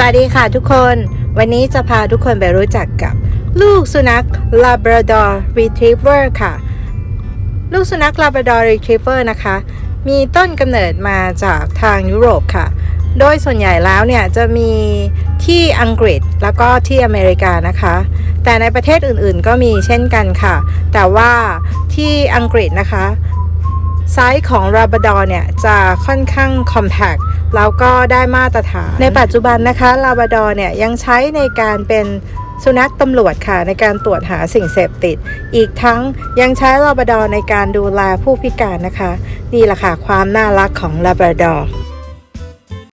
สวัสดีค่ะทุกคน วันนี้จะพาทุกคนไปรู้จักกับ ลูกสุนัข Labrador Retriever ค่ะ ลูกสุนัข Labrador Retriever นะคะ มีต้นกำเนิดมาจากทางยุโรปค่ะ โดยส่วนใหญ่แล้วเนี่ยจะมีที่อังกฤษแล้วก็ที่อเมริกานะคะ แต่ในประเทศอื่นๆก็มีเช่นกันค่ะ แต่ว่าที่อังกฤษนะคะ ไซส์ของราบดอเนี่ยจะค่อนข้างคอมแพกแล้วก็ได้มาตรฐาน ในปัจจุบันนะคะลาบดอเนี่ยยังใช้ในการเป็นสุนัขตำรวจค่ะในการตรวจหาสิ่งเสพติด อีกทั้งยังใช้ลาบดอในการดูแลผู้พิการนะคะ นี่แหละค่ะความน่ารักของ r a b r a d o r